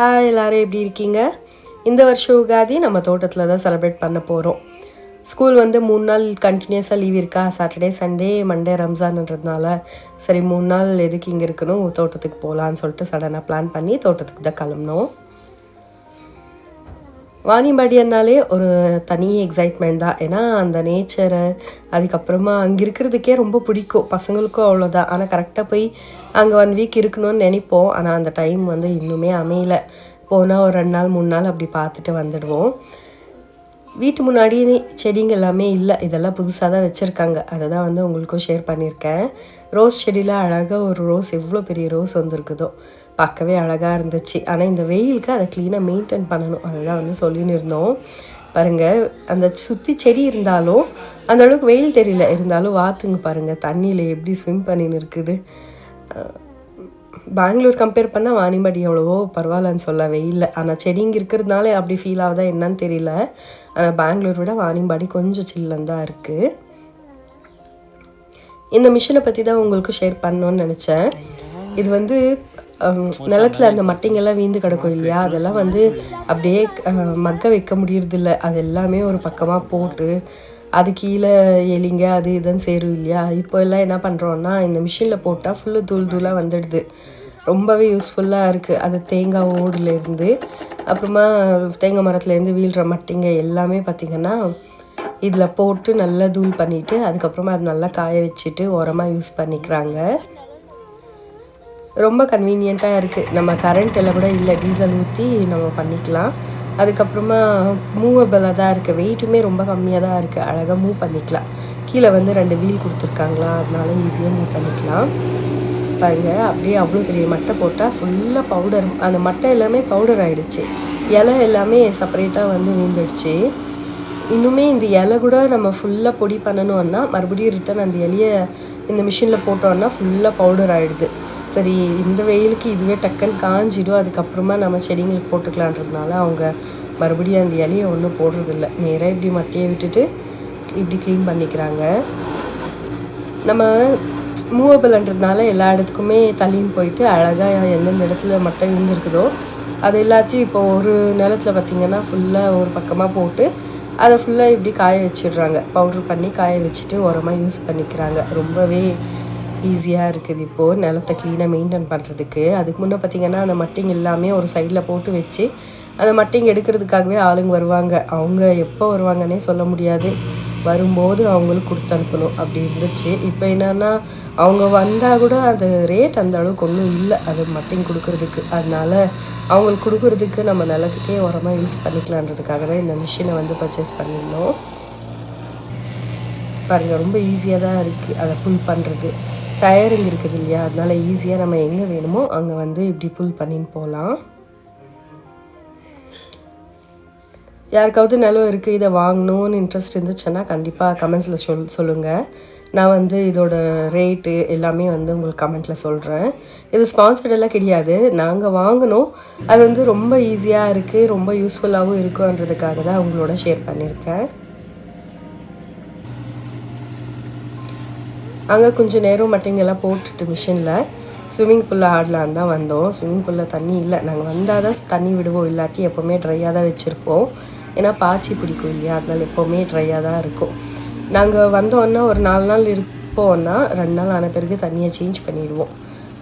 Hi எல்லோரும் எப்படி இருக்கீங்க? இந்த வருஷம் உகாதி நம்ம தோட்டத்தில் தான் செலிப்ரேட் பண்ண போகிறோம் ஸ்கூல் வந்து மூணு நாள் கண்டினியூஸாக லீவ் இருக்கா? சாட்டர்டே சண்டே மண்டே ரம்ஜான்ன்றதுனால சரி மூணு நாள் எதுக்கு இங்கே இருக்கணும்? தோட்டத்துக்கு போகலான்னு சொல்லிட்டு சடனாக பிளான் பண்ணி தோட்டத்துக்கு தான் கிளம்புனோம். வாணிபாடியன்னாலே ஒரு தனி எக்ஸைட்மெண்ட் தான். ஏன்னா அந்த நேச்சரை அதுக்கப்புறமா அங்கே இருக்கிறதுக்கே ரொம்ப பிடிக்கும். பசங்களுக்கும் அவ்வளோதான் ஆனால் கரெக்டாக போய் அங்கே ஒன் வீக் இருக்கணும்னு நினைப்போம். ஆனால் அந்த டைம் வந்து இன்னுமே அமையல. போனால் ஒரு ரெண்டு நாள் மூணு நாள் அப்படி பார்த்துட்டு வந்துடுவோம். வீட்டு முன்னாடி செடிங்க எல்லாமே இல்லை. இதெல்லாம் புதுசாக தான் வச்சுருக்காங்க. அதை தான் வந்து உங்களுக்கும் ஷேர் பண்ணியிருக்கேன். ரோஸ் செடியில் அழகாக ஒரு ரோஸ் எவ்வளோ பெரிய ரோஸ் வந்திருக்குதோ பார்க்கவே அழகாக இருந்துச்சு. ஆனால் இந்த வெயிலுக்கு அதை க்ளீனாக மெயின்டைன் பண்ணணும். அதுதான் வந்து சொல்லின்னு இருந்தோம். பாருங்கள் அந்த சுற்றி செடி இருந்தாலும் அந்த அளவுக்கு வெயில் தெரியல. இருந்தாலும் வாத்துங்க பாருங்கள் தண்ணியில் எப்படி ஸ்விம் பண்ணின்னு இருக்குது பெங்களூர் கம்பேர் பண்ணால் வாணிபடி எவ்வளவோ பரவாயில்லன்னு சொல்ல வெயில்ல. ஆனால் செடிங்க இருக்கிறதுனால அப்படி ஃபீல் ஆகுதா என்னன்னு தெரியல. ஆனால் பெங்களூர் விட வாணிம்பாடி கொஞ்சம் சில்லுன்னு தான் இருக்குது இந்த மிஷினை பற்றி தான் உங்களுக்கு ஷேர் பண்ணணும்னு நினச்சேன். இது வந்து நிலத்தில் நிலத்துல அந்த மட்டைங்கெல்லாம் வீந்து கிடக்கும் இல்லையா? அதெல்லாம் வந்து அப்படியே மக்க வைக்க முடியறதில்ல. அது எல்லாமே ஒரு பக்கமாக போட்டு அது கீழே எலிங்க அது இதுன்னு சேரும் இல்லையா? இப்போ எல்லாம் என்ன பண்ணுறோன்னா இந்த மிஷினில் போட்டால் ஃபுல்லு தூள் தூளாக வந்துடுது. ரொம்பவே யூஸ்ஃபுல்லாக இருக்குது அது தேங்காய் ஓடுலேருந்து அப்புறமா தேங்காய் மரத்துலேருந்து வீழ்கிற மட்டைங்க எல்லாமே பார்த்திங்கன்னா இதில் போட்டு நல்லா தூள் பண்ணிவிட்டு அதுக்கப்புறமா அது நல்லா காய வச்சுட்டு உரமாக யூஸ் பண்ணிக்கிறாங்க. ரொம்ப கன்வீனியண்ட்டாக இருக்குது நம்ம கரண்ட்டில் கூட இல்லை டீசல் ஊற்றி நம்ம பண்ணிக்கலாம். அதுக்கப்புறமா மூவபிளாக தான் இருக்குது வெயிட்டுமே ரொம்ப கம்மியாக தான் இருக்குது அழகாக மூவ் பண்ணிக்கலாம். கீழே வந்து ரெண்டு வீல் கொடுத்துருக்காங்களா? அதனால ஈஸியாக மூவ் பண்ணிக்கலாம். பாருங்க அப்படியே அவ்வளோ பெரிய மட்டை போட்டால் ஃபுல்லாக பவுடர் அந்த மட்டை எல்லாமே பவுடர் ஆகிடுச்சு இலை எல்லாமே செப்பரேட்டாக வந்து வீந்துடுச்சு இன்னுமே இந்த இலை கூட நம்ம ஃபுல்லாக பொடி பண்ணணும்னா மறுபடியும் ரிட்டன் அந்த இலையை இந்த மிஷினில் போட்டோம்னா ஃபுல்லாக பவுடர் ஆகிடுது சரி இந்த வெயிலுக்கு இதுவே டக்குன்னு காஞ்சிடும். அதுக்கப்புறமா நம்ம செடிங்களுக்கு போட்டுக்கலான்றதுனால அவங்க மறுபடியும் அந்த இலையை ஒன்றும் போடுறதில்ல. நேராக இப்படி மட்டையை விட்டுட்டு இப்படி க்ளீன் பண்ணிக்கிறாங்க. நம்ம மூவபிள்ன்றதுனால எல்லா இடத்துக்குமே தள்ளின்னு போயிட்டு அழகாக எந்தெந்த இடத்துல மட்டை இருந்திருக்குதோ அது எல்லாத்தையும் இப்போ ஒரு நிலத்தில் பார்த்திங்கன்னா ஃபுல்லாக ஒரு பக்கமாக போட்டு அதை ஃபுல்லாக இப்படி காய வச்சிடுறாங்க. பவுட்ரு பண்ணி காய வச்சுட்டு உரமாக யூஸ் பண்ணிக்கிறாங்க. ரொம்பவே ஈஸியாக இருக்குது இப்போது நிலத்தை க்ளீனாக மெயின்டைன் பண்ணுறதுக்கு அதுக்கு முன்னே பார்த்திங்கன்னா அந்த மட்டிங் எல்லாமே ஒரு சைடில் போட்டு வச்சு அந்த மட்டிங் எடுக்கிறதுக்காகவே ஆளுங்க வருவாங்க. அவங்க எப்போ வருவாங்கன்னே சொல்ல முடியாது. வரும்போது அவங்களுக்கு கொடுத்து அனுப்பணும் அப்படி இருந்துச்சு. இப்போ என்னன்னா அவங்க வந்தால் கூட அது ரேட் அந்த அளவுக்கு ஒன்றும் இல்லை. அது மட்டும் கொடுக்கறதுக்கு. அதனால அவங்களுக்கு கொடுக்கறதுக்கு நம்ம நிலத்துக்கே உரமாக யூஸ் பண்ணிக்கலான்றதுக்காக தான் இந்த மிஷினை வந்து பர்ச்சேஸ் பண்ணியிருந்தோம். பாருங்கள் ரொம்ப ஈஸியாக தான் இருக்குது அதை புல் பண்ணுறது டயரிங் இருக்குது இல்லையா? அதனால ஈஸியாக நம்ம எங்கே வேணுமோ அங்கே வந்து இப்படி புல் பண்ணின்னு போகலாம். யாருக்காவது நிலம் இருக்குது இதை வாங்கணும்னு இன்ட்ரெஸ்ட் இருந்துச்சுன்னா கண்டிப்பாக கமெண்ட்ஸில் சொல் சொல்லுங்கள் நான் வந்து இதோட ரேட்டு எல்லாமே வந்து உங்களுக்கு கமெண்ட்டில் சொல்கிறேன் இது ஸ்பான்சர்ட் எல்லாம் கிடையாது. நாங்கள் வாங்கினோம் அது வந்து ரொம்ப ஈஸியாக இருக்குது ரொம்ப யூஸ்ஃபுல்லாகவும் இருக்குன்றதுக்காக தான் உங்களோட ஷேர் பண்ணியிருக்கேன். அங்கே கொஞ்சம் நேரம் மட்டைங்கெல்லாம் போட்டுட்டு மிஷினில் ஸ்விம்மிங் பூலில் ஆடலான்னு தான் வந்தோம். ஸ்விம்மிங் பூலில் தண்ணி இல்லை. நாங்கள் வந்தால் தான் தண்ணி விடுவோம். இல்லாட்டி எப்போவுமே ட்ரையாக தான் வச்சுருப்போம். ஏன்னா பாச்சி பிடிக்கும் இல்லையா? அதனால் எப்போவுமே ட்ரையாக தான் இருக்கும். நாங்கள் வந்தோன்னா ஒரு நாலு நாள் இருப்போம்னா ரெண்டு நாள் ஆன பிறகு தண்ணியை சேஞ்ச் பண்ணிடுவோம்.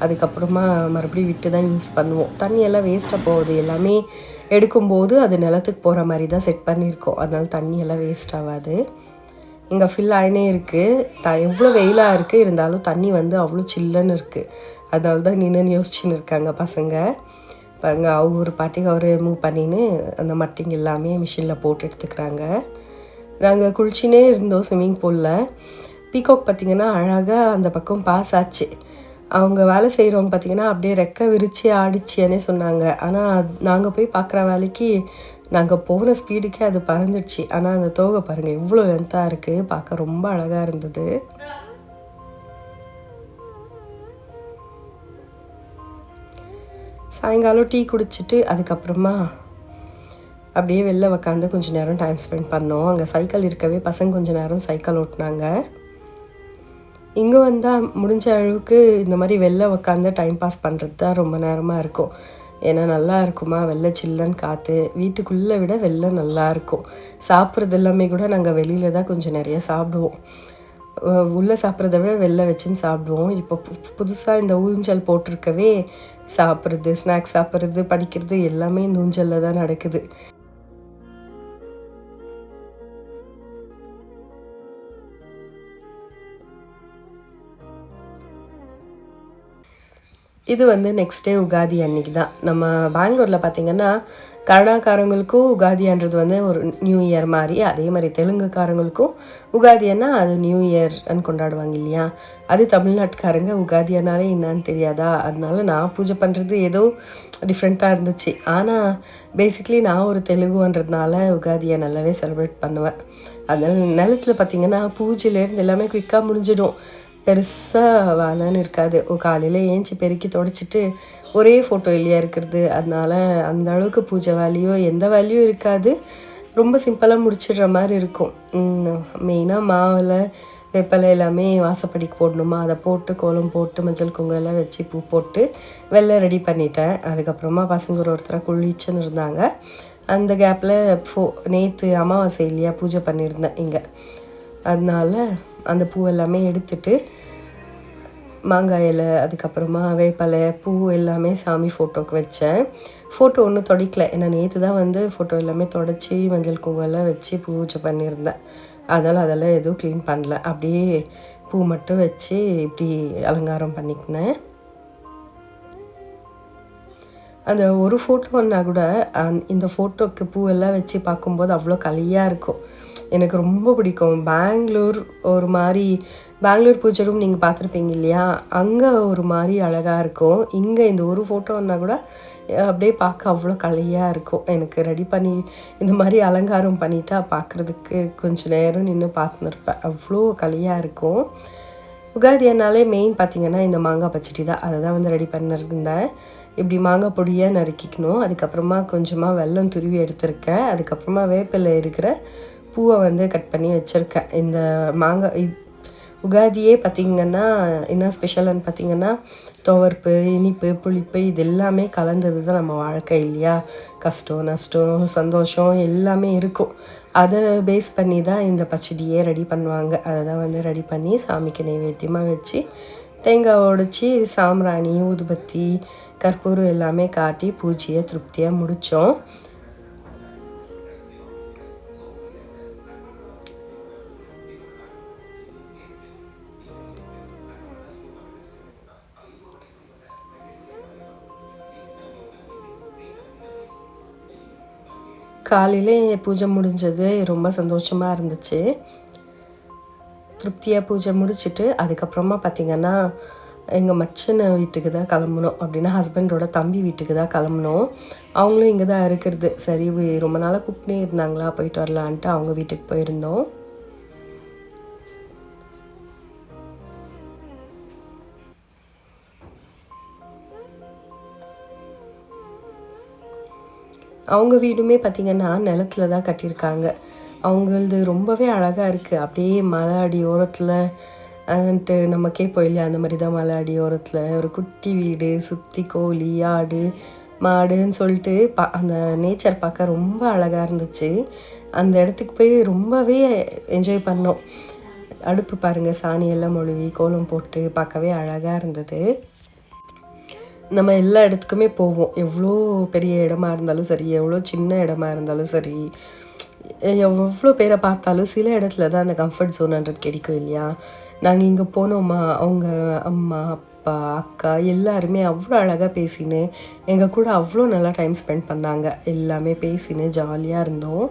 அதுக்கப்புறமா மறுபடியும் விட்டு தான் யூஸ் பண்ணுவோம். தண்ணியெல்லாம் வேஸ்ட்டாக போகுது. எல்லாமே எடுக்கும்போது அது நிலத்துக்கு போகிற மாதிரி தான் செட் பண்ணியிருக்கோம். அதனால் தண்ணியெல்லாம் வேஸ்ட் ஆகாது. இங்கே ஃபில் ஆயினே இருக்குது த எவ்வளோ வெயிலாக இருக்குது இருந்தாலும் தண்ணி வந்து அவ்வளோ சில்லுன்னு இருக்குது அதனால தான் நின்று யோசிச்சுன்னு இருக்காங்க பசங்க. பாருங்கள் அவங்க ஒரு பாட்டிக்கு அவர் மூவ் பண்ணின்னு அந்த மட்டிங் எல்லாமே மிஷினில் போட்டு எடுத்துக்கிறாங்க. நாங்கள் குளிச்சுனே இருந்தோம் ஸ்விம்மிங் பூலில் பீகாக் பார்த்திங்கன்னா அழகாக அந்த பக்கம் பாஸ் ஆச்சு. அவங்க வேலை செய்கிறவங்க பார்த்திங்கன்னா அப்படியே ரெக்க விரிச்சு ஆடிச்சுன்னே சொன்னாங்க. ஆனால் நாங்கள் போய் பார்க்குற வேலைக்கு நாங்கள் போன ஸ்பீடுக்கே அது பறந்துடுச்சு. ஆனால் அந்த தோகை பாருங்கள் எவ்வளோ லென்த்தாக இருக்குது பார்க்க ரொம்ப அழகாக இருந்தது. சாயங்காலம் டீ குடிச்சிட்டு அதுக்கப்புறமா அப்படியே வெளில உக்காந்து கொஞ்சம் நேரம் டைம் ஸ்பெண்ட் பண்ணோம். அங்கே சைக்கிள் இருக்கவே பசங்க கொஞ்சம் நேரம் சைக்கிள் ஓட்டினாங்க. இங்கே வந்தால் முடிஞ்ச அளவுக்கு இந்த மாதிரி வெளில உக்காந்து டைம் பாஸ் பண்ணுறது தான் ரொம்ப நேரமாக இருக்கும். ஏன்னா நல்லா இருக்குமா? வெளில சில்லுன்னு காற்று வீட்டுக்குள்ளே விட வெளில நல்லா இருக்கும். சாப்பிட்றது எல்லாமே கூட நாங்கள் வெளியில் தான் கொஞ்சம் நிறைய சாப்பிடுவோம். உள்ளே சாப்பிட்றத விட வெளில வச்சுன்னு சாப்பிடுவோம். இப்போ புதுசாக இந்த ஊஞ்சல் போட்டிருக்கவே சாப்பிட்றது ஸ்நாக்ஸ் சாப்பிட்றது படிக்கிறது எல்லாமே இந்த ஊஞ்சலில் தான் நடக்குது. இது வந்து நெக்ஸ்ட் டே உகாதி அன்னைக்கு தான் நம்ம பெங்களூரில் பார்த்தீங்கன்னா கன்னடாக்காரங்களுக்கும் உகாதின்றது வந்து ஒரு நியூ இயர் மாதிரி அதே மாதிரி தெலுங்குக்காரங்களுக்கும் உகாதின்னா அது நியூ இயர்னு கொண்டாடுவாங்க இல்லையா? அது தமிழ்நாட்டுக்காரங்க உகாதியானாலே என்னான்னு தெரியாதா? அதனால நான் பூஜை பண்ணுறது ஏதோ டிஃப்ரெண்ட்டாக இருந்துச்சு. ஆனால் பேசிக்லி நான் ஒரு தெலுங்குன்றதுனால உகாதியை நல்லாவே செலிப்ரேட் பண்ணுவேன். அதனால் நிலத்தில் பார்த்தீங்கன்னா பூஜையிலேருந்து எல்லாமே குயிக்காக முடிஞ்சிடும். பெருசாக வேலைன்னு இருக்காது. ஓ காலையில் ஏஞ்சி பெருக்கி தொடச்சிட்டு ஒரே ஃபோட்டோ இல்லையா இருக்கிறது. அதனால அந்த அளவுக்கு பூஜை வேலையோ எந்த வேலையும் இருக்காது. ரொம்ப சிம்பிளாக முடிச்சிடுற மாதிரி இருக்கும். மெயினாக மாவில் வெப்பலை எல்லாமே வாசப்படிக்கு போடணுமா? அதை போட்டு கோலம் போட்டு மஞ்சள் குங்குமல்லாம் வச்சு பூ போட்டு வெளில ரெடி பண்ணிட்டேன். அதுக்கப்புறமா பசங்க ஒரு ஒருத்தராக குளிச்சுன்னு இருந்தாங்க. அந்த கேப்பில் ஃபோ நேற்று அமாவாசை இல்லையா? பூஜை பண்ணியிருந்தேன் இங்கே. அதனால அந்த பூ எல்லாமே எடுத்துட்டு மாங்காய் இலை அதுக்கப்புறமா வேப்பலை பூ எல்லாமே சாமி ஃபோட்டோக்கு வச்சேன். ஃபோட்டோ ஒன்றும் தொடக்கல. ஏன்னா நேற்று தான் வந்து ஃபோட்டோ எல்லாமே தொடச்சி மஞ்சள் குங்குமல்லாம் வச்சு பூஜை பண்ணியிருந்தேன். அதனால் அதெல்லாம் எதுவும் க்ளீன் பண்ணல. அப்படியே பூ மட்டும் வச்சு இப்படி அலங்காரம் பண்ணிக்கினேன். அந்த ஒரு ஃபோட்டோன்னா கூட அந் இந்த ஃபோட்டோக்கு பூவெல்லாம் வச்சு பார்க்கும்போது அவ்வளோ கலியாக இருக்கும். எனக்கு ரொம்ப பிடிக்கும். பெங்களூர் ஒரு மாதிரி பெங்களூர் பூஜை ரூம் நீங்கள் பார்த்துருப்பீங்க இல்லையா? அங்கே ஒரு மாதிரி அழகாக இருக்கும். இங்கே இந்த ஒரு ஃபோட்டோன்னா கூட அப்படியே பார்க்க அவ்வளோ கலையாக இருக்கும். எனக்கு ரெடி பண்ணி இந்த மாதிரி அலங்காரம் பண்ணிட்டா பார்க்குறதுக்கு கொஞ்சம் நேரம் நின்று பார்த்துன்னு இருப்பேன் அவ்வளோ கலையாக இருக்கும். உகாதியனாலே மெயின் பார்த்தீங்கன்னா இந்த மாங்காய் பச்சடி தான். அதை தான் வந்து ரெடி பண்ணிருந்தேன். இப்படி மாங்காய் பொடியாக நறுக்கிக்கணும். அதுக்கப்புறமா கொஞ்சமாக வெல்லம் துருவி எடுத்திருக்கேன். அதுக்கப்புறமா வேப்பிலை இருக்கிற பூவை வந்து கட் பண்ணி வச்சுருக்கேன். இந்த மாங்காய் உகாதியே பார்த்திங்கன்னா என்ன ஸ்பெஷல்னு பார்த்திங்கன்னா துவர்ப்பு இனிப்பு புளிப்பு இது எல்லாமே கலந்தது தான் நம்ம வாழ்க்கை இல்லையா? கஷ்டம் நஷ்டம் சந்தோஷம் எல்லாமே இருக்கும். அதை பேஸ் பண்ணி தான் இந்த பச்சடியே ரெடி பண்ணுவாங்க. அதை தான் வந்து ரெடி பண்ணி சாமிக்கு நைவேத்தியமாக வச்சு தேங்காய் உடைச்சி சாம்பிராணி ஊதுபத்தி கற்பூரம் எல்லாமே காட்டி பூஜையை திருப்தியாக முடித்தோம் காலையிலே பூஜை முடிஞ்சது ரொம்ப சந்தோஷமாக இருந்துச்சு. திருப்தியாக பூஜை முடிச்சுட்டு அதுக்கப்புறமா பார்த்திங்கன்னா எங்கள் மச்சனை வீட்டுக்கு தான் கிளம்பணும் அப்படின்னா ஹஸ்பண்டோட தம்பி வீட்டுக்கு தான் கிளம்பணும். அவங்களும் இங்கே தான் இருக்கிறது. சரி ரொம்ப நாளாக கூப்பிட்டே இருந்தாங்களா? போயிட்டு வரலான்ட்டு அவங்க வீட்டுக்கு போயிருந்தோம். அவங்க வீடுமே பார்த்திங்கன்னா நிலத்துல தான் கட்டியிருக்காங்க. அவங்களது ரொம்பவே அழகாக இருக்குது அப்படியே மலை அடி ஓரத்தில் வந்துட்டு நம்ம கேட்போம் இல்லையா அந்த மாதிரி தான் மலை அடி ஓரத்தில். ஒரு குட்டி வீடு சுற்றி கோழி ஆடு மாடுன்னு சொல்லிட்டு பா அந்த நேச்சர் பார்க்க ரொம்ப அழகாக இருந்துச்சு. அந்த இடத்துக்கு போய் ரொம்பவே என்ஜாய் பண்ணோம். அடுப்பு பாருங்கள் சாணியெல்லாம் மொழுவி கோலம் போட்டு பார்க்கவே அழகாக இருந்தது. நம்ம எல்லா இடத்துக்குமே போவோம். எவ்வளோ பெரிய இடமா இருந்தாலும் சரி எவ்வளோ சின்ன இடமா இருந்தாலும் சரி எவ்வளோ பேரை பார்த்தாலும் சில இடத்துல தான் அந்த கம்ஃபர்ட் ஜோன்ன்றது கிடைக்கும் இல்லையா? நாங்கள் இங்கே போனோமா அவங்க அம்மா அப்பா அக்கா எல்லாருமே அவ்வளோ அழகாக பேசின்னு எங்கள் கூட அவ்வளோ நல்லா டைம் ஸ்பெண்ட் பண்ணாங்க. எல்லாமே பேசின்னு ஜாலியாக இருந்தோம்.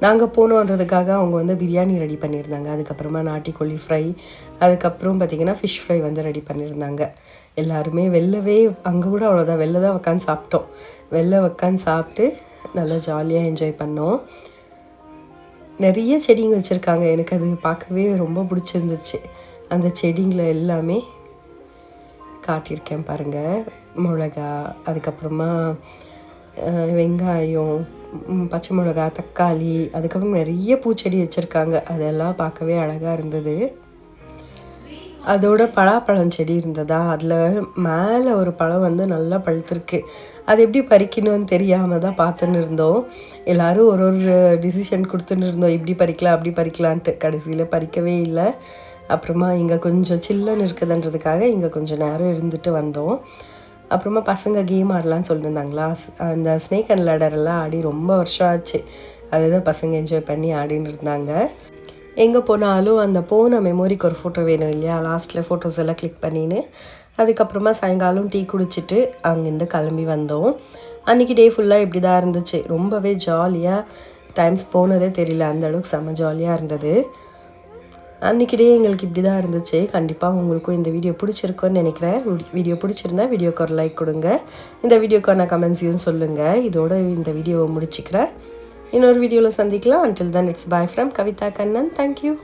நாங்கள் போனோன்றதுக்காக அவங்க வந்து பிரியாணி ரெடி பண்ணியிருந்தாங்க. அதுக்கப்புறமா நாட்டிக்கோழி ஃப்ரை அதுக்கப்புறம் பார்த்திங்கன்னா ஃபிஷ் ஃப்ரை வந்து ரெடி பண்ணியிருந்தாங்க. எல்லாருமே வெளிலவே அங்கே கூட அவ்வளோதான் வெளில தான் உட்காந்து சாப்பிட்டோம். வெளில உட்காந்து சாப்பிட்டு நல்லா ஜாலியாக என்ஜாய் பண்ணோம். நிறைய செடிங்க வச்சுருக்காங்க. எனக்கு அது பார்க்கவே ரொம்ப பிடிச்சிருந்துச்சு. அந்த செடிங்களை எல்லாமே காட்டியிருக்கேன் பாருங்கள் மிளகா அதுக்கப்புறமா வெங்காயம் பச்சை மிளகா தக்காளி அதுக்கப்புறம் நிறைய பூச்செடி வச்சுருக்காங்க. அதெல்லாம் பார்க்கவே அழகாக இருந்தது. அதோட பலாப்பழம் செடி இருந்ததா? அதில் மேலே ஒரு பழம் வந்து நல்லா பழுத்திருக்கு. அது எப்படி பறிக்கணும்னு தெரியாமல் தான் பார்த்துன்னு இருந்தோம். எல்லோரும் ஒரு ஒரு டிசிஷன் கொடுத்துன்னு இருந்தோம். இப்படி பறிக்கலாம் அப்படி பறிக்கலான்ட்டு. கடைசியில் பறிக்கவே இல்லை. அப்புறமா இங்கே கொஞ்சம் சில்லுன்னு இருக்குதுன்றதுக்காக இங்கே கொஞ்சம் நேரம் இருந்துட்டு வந்தோம். அப்புறமா பசங்க கேம் ஆடலான்னு சொல்லியிருந்தாங்களா? அந்த ஸ்னேக் அண்ட் லேடரெல்லாம் ஆடி ரொம்ப வருஷம் ஆச்சு. அதுதான் பசங்க என்ஜாய் பண்ணி ஆடின்னு இருந்தாங்க. எங்கே போனாலும் அந்த போன மெமோரிக்கு ஒரு ஃபோட்டோ வேணும் இல்லையா? லாஸ்ட்டில் ஃபோட்டோஸ் எல்லாம் கிளிக் பண்ணின்னு அதுக்கப்புறமா சாயங்காலம் டீ குடிச்சிட்டு அங்கேருந்து கிளம்பி வந்தோம். அன்றைக்கி டே ஃபுல்லாக இப்படி தான் இருந்துச்சு. ரொம்பவே ஜாலியாக டைம்ஸ் போனதே தெரியல. அந்த அளவுக்கு செம்ம ஜாலியாக இருந்தது. அன்றைக்கி டே எங்களுக்கு இப்படி தான் இருந்துச்சு. கண்டிப்பாக உங்களுக்கும் இந்த வீடியோ பிடிச்சிருக்குன்னு நினைக்கிறேன். வீடியோ பிடிச்சிருந்தா வீடியோக்கு ஒரு லைக் கொடுங்க. இந்த வீடியோக்கான கமெண்ட்ஸையும் சொல்லுங்கள் இதோட இந்த வீடியோவை முடிச்சுக்கிறேன். இன்னொரு வீடியோவில் சந்திக்கலாம். Until then it's bye from Kavitha Kannan. Thank you